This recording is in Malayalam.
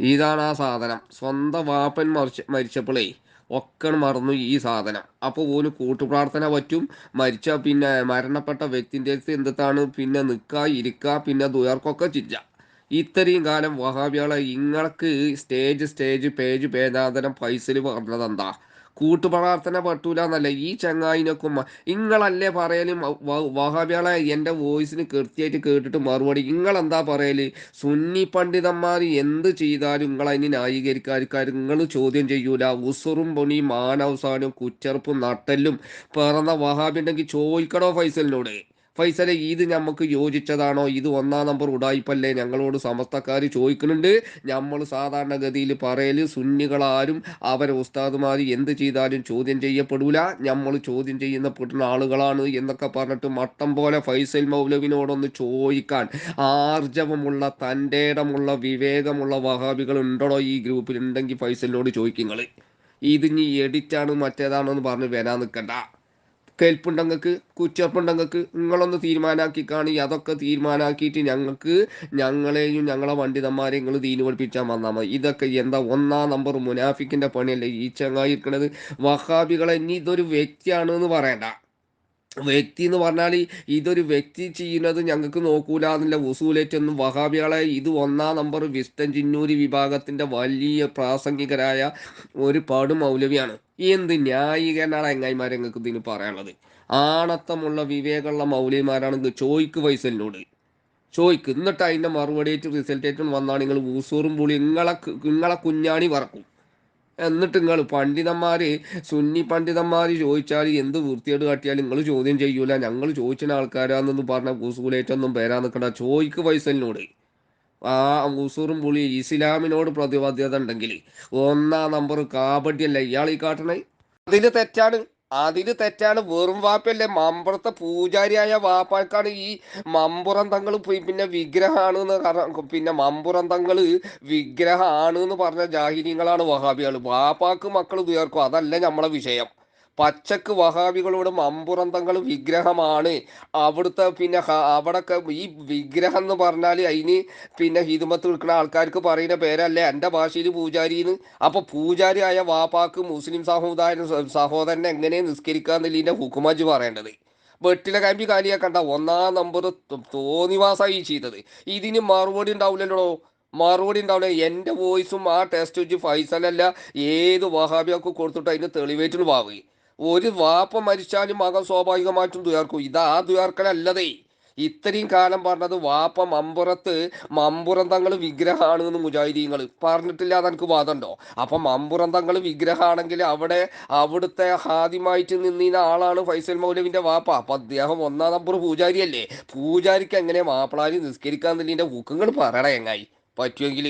ഇതാണ് ആ സാധനം. സ്വന്തം വാപ്പൻ മറിച്ച് മരിച്ചപ്പോഴേ ഒക്കെ മറന്നു ഈ സാധനം. അപ്പോൾ പോലും കൂട്ടുപ്രാർത്ഥന പറ്റും. മരിച്ച പിന്നെ മരണപ്പെട്ട വ്യക്തിന്റെ അടുത്ത് എന്താണ്? പിന്നെ നിൽക്കുക ഇരിക്കുക പിന്നെ ദുയർക്കൊക്കെ ചിരിച്ച ഇത്രയും കാലം വഹാബികളെ ഇങ്ങൾക്ക് സ്റ്റേജ് സ്റ്റേജ് പേജ് പേജാന്തരം പൈസയിൽ പറഞ്ഞത് എന്താ കൂട്ടുപ്രാർത്ഥന പറ്റൂല എന്നല്ല ഈ ചങ്ങായിനൊക്കെ ഇങ്ങളല്ലേ പറയലും? വഹാബികളെ എന്റെ വോയിസിന് കൃത്യമായിട്ട് കേട്ടിട്ട് മറുപടി. ഇങ്ങളെന്താ പറയൽ? സുന്നി പണ്ഡിതന്മാർ എന്ത് ചെയ്താലും നിങ്ങൾ അതിന് ന്യായീകരിക്കാർ നിങ്ങൾ ചോദ്യം ചെയ്യൂല. ഉസുറും പൊണി മാനവസാനും കുച്ചർപ്പും നട്ടലും പിറന്ന വഹാബി ഉണ്ടെങ്കിൽ ചോദിക്കണോ ഫൈസലിനോട്. ഫൈസലെ ഇത് നമുക്ക് യോജിച്ചതാണോ? ഇത് ഒന്നാം നമ്പർ ഉടായിപ്പല്ലേ? ഞങ്ങളോട് സമസ്തക്കാർ ചോദിക്കുന്നുണ്ട്. നമ്മൾ സാധാരണഗതിയിൽ പറയൽ സുന്നികളാരും അവരെ ഉസ്താദുമാർ എന്ത് ചെയ്താലും ചോദ്യം ചെയ്യപ്പെടൂല. നമ്മൾ ചോദ്യം ചെയ്യുന്നപ്പെടുന്ന ആളുകളാണ് എന്നൊക്കെ പറഞ്ഞിട്ട് മട്ടം പോലെ ഫൈസൽ മൗലവിനോടൊന്ന് ചോദിക്കാൻ ആർജവമുള്ള തന്റെ ഇടമുള്ള വിവേകമുള്ള വഹാബികൾ ഉണ്ടോ ഈ ഗ്രൂപ്പിൽ ഉണ്ടെങ്കിൽ ഫൈസലിനോട് ചോദിക്കുങ്ങൾ ഇത് ഇനി എഡിറ്റാണ് മറ്റേതാണോ എന്ന് പറഞ്ഞ് വരാൻ നിൽക്കണ്ട കേൾപ്പുണ്ടങ്ങൾക്ക് കുച്ചപ്പുണ്ടങ്ങൾക്ക് നിങ്ങളൊന്ന് തീരുമാനാക്കി കാണി അതൊക്കെ തീരുമാനാക്കിയിട്ട് ഞങ്ങൾക്ക് ഞങ്ങളെയും ഞങ്ങളെ വണ്ടിതന്മാരെയും നിങ്ങൾ തീരു പഠിപ്പിച്ചാൽ വന്നാൽ മതി. ഇതൊക്കെ എന്താ ഒന്നാം നമ്പർ മുനാഫിക്കിന്റെ പണിയല്ലേ? ഈ ചങ്ങായിരിക്കണത് വഹാബികളെ ഇനി ഇതൊരു വ്യക്തിയാണ് എന്ന് പറയണ്ട. വ്യക്തി എന്ന് പറഞ്ഞാൽ ഇതൊരു വ്യക്തി ചെയ്യുന്നത് ഞങ്ങൾക്ക് നോക്കൂല എന്നുള്ള വസൂലേറ്റൊന്നും വഹാബികളെ ഇത് ഒന്നാം നമ്പർ വിസ്തൻ ചിന്നൂരി വിഭാഗത്തിന്റെ വലിയ പ്രാസംഗികരായ ഒരു പാട് മൗലവിയാണ്. എന്ത് ന്യായീകരണമാണ് എങ്ങായിമാരെ ഞങ്ങൾക്ക് ഇതിന് പറയാനുള്ളത്? ആണത്തമുള്ള വിവേകമുള്ള മൗലിമാരാണെങ്കിൽ ചോയ്ക്ക് വൈസലിനോട് ചോയ്ക്ക് എന്നിട്ട് അതിന്റെ മറുപടിയായിട്ട് റിസൾട്ടേറ്റും വന്നാണ് നിങ്ങൾ ഊസൂറും പുളി നിങ്ങളെ നിങ്ങളെ കുഞ്ഞാണി പറക്കും. എന്നിട്ട് നിങ്ങൾ പണ്ഡിതന്മാർ സുന്നി പണ്ഡിതന്മാർ ചോദിച്ചാൽ എന്ത് വൃത്തിയോട് കാട്ടിയാലും നിങ്ങൾ ചോദ്യം ചെയ്യൂല. ഞങ്ങൾ ചോദിച്ച ആൾക്കാരാണെന്ന് പറഞ്ഞ കൂസുകൂലേറ്റൊന്നും പേരാ നിൽക്കണ്ട ചോയ്ക്ക് പൈസലിനോട് ആ ഉസൂറും പുളി ഇസ്ലാമിനോട് പ്രതിബദ്ധത ഉണ്ടെങ്കിൽ ഒന്നാം നമ്പർ കാബഡിയല്ല ഇയാൾ ഈ കാട്ടണേ. അതിന് തെറ്റാണ്. അതിന് തെറ്റാണ്. വെറും വാപ്പല്ലേ മമ്പുറത്തെ പൂജാരിയായ വാപ്പാക്കാണ് ഈ മമ്പുറം തങ്ങൾ പിന്നെ വിഗ്രഹമാണ് പിന്നെ മമ്പുറം തങ്ങൾ വിഗ്രഹമാണ് എന്ന് പറഞ്ഞ ജാഹിര്യങ്ങളാണ് വഹാബികൾ വാപ്പാക്ക് മക്കൾ ഉയർക്കും. അതല്ല നമ്മളെ വിഷയം. പച്ചക്ക് വഹാബികളോട് മമ്പുറന്തങ്ങൾ വിഗ്രഹമാണ്. അവിടുത്തെ പിന്നെ അവിടൊക്കെ ഈ വിഗ്രഹം എന്ന് പറഞ്ഞാൽ അതിന് പിന്നെ ഹിതുമത്ത് നിൽക്കുന്ന ആൾക്കാർക്ക് പറയുന്ന പേരല്ലേ? എന്റെ ഭാഷയിൽ പൂജാരിന്ന്. അപ്പോൾ ആയ വാപ്പാക്ക് മുസ്ലിം സഹോദര സഹോദരനെ എങ്ങനെ നിസ്കരിക്കുക എന്നുള്ളതിന്റെ ഹുക്കുമജ് പറയേണ്ടത്. വെട്ടിലെ കാമ്പി കാലിയാക്കണ്ട ഒന്നാം നമ്പർ തോന്നിവാസായി ചെയ്തത്. ഇതിന് മറുപടി ഉണ്ടാവില്ലല്ലോ മറുപടി ഉണ്ടാവില്ല. എന്റെ വോയിസും ആ ടെസ്റ്റ് വെച്ച് ഫൈസലല്ല. ഏത് വഹാബിയൊക്കെ കൊടുത്തിട്ട് അതിന് തെളിവേറ്റുള്ള പാവുകയും ഒരു വാപ്പ മരിച്ചാലും മകൻ സ്വാഭാവികമായിട്ടും തുയർക്കും ഇതാ തുയർക്കലല്ലതേ ഇത്രയും കാലം പറഞ്ഞത് വാപ്പ മമ്പുറത്ത് മമ്പുറം തങ്ങൾ വിഗ്രഹമാണ് എന്ന് മുജാഹിദീങ്ങൾ പറഞ്ഞിട്ടില്ലാതെ എനിക്ക് വാദമുണ്ടോ? അപ്പൊ മമ്പുറം തങ്ങൾ വിഗ്രഹമാണെങ്കിൽ അവിടെ അവിടുത്തെ ഹാദ്യമായിട്ട് നിന്നിന്ന ആളാണ് ഫൈസൽ മൗലവിന്റെ വാപ്പ. അപ്പൊ അദ്ദേഹം ഒന്നാം നമ്പർ പൂജാരിയല്ലേ. പൂജാരിക്ക് എങ്ങനെ മാപ്പിളാരി നിസ്കരിക്കാന്നില്ല ഹുക്കുങ്ങൾ പറയണേ എങ്ങായി. പറ്റുമെങ്കിൽ